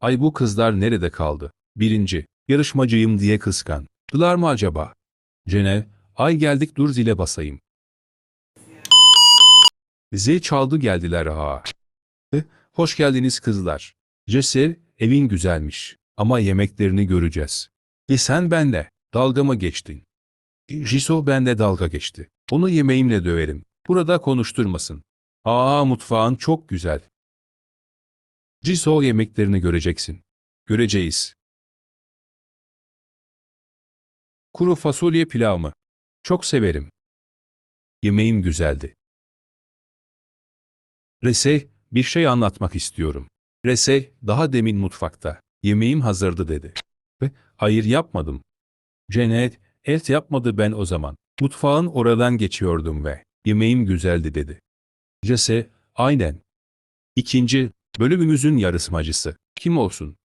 Ay bu kızlar nerede kaldı? Birinci, yarışmacıyım diye kıskandılar mı acaba? Cene, ay geldik dur zile basayım. Zil çaldı geldiler ha. E, Hoş geldiniz kızlar. Cesur, evin güzelmiş. Ama yemeklerini göreceğiz. E sen benle, dalga mı geçtin? Jiso benle dalga geçti. Onu yemeğimle döverim. Burada konuşturmasın. Aa mutfağın çok güzel. Jiso yemeklerini göreceksin. Göreceğiz. Kuru fasulye pilav mı? Çok severim. Yemeğim güzeldi. Rese, bir şey anlatmak istiyorum. Rese, daha demin mutfakta. Yemeğim hazırdı dedi. Ve, hayır yapmadım. Cennet, et yapmadı ben o zaman. Mutfağın oradan geçiyordum ve yemeğim güzeldi dedi. Jesse, aynen. İkinci, bölümümüzün yarışmacısı. Kim olsun?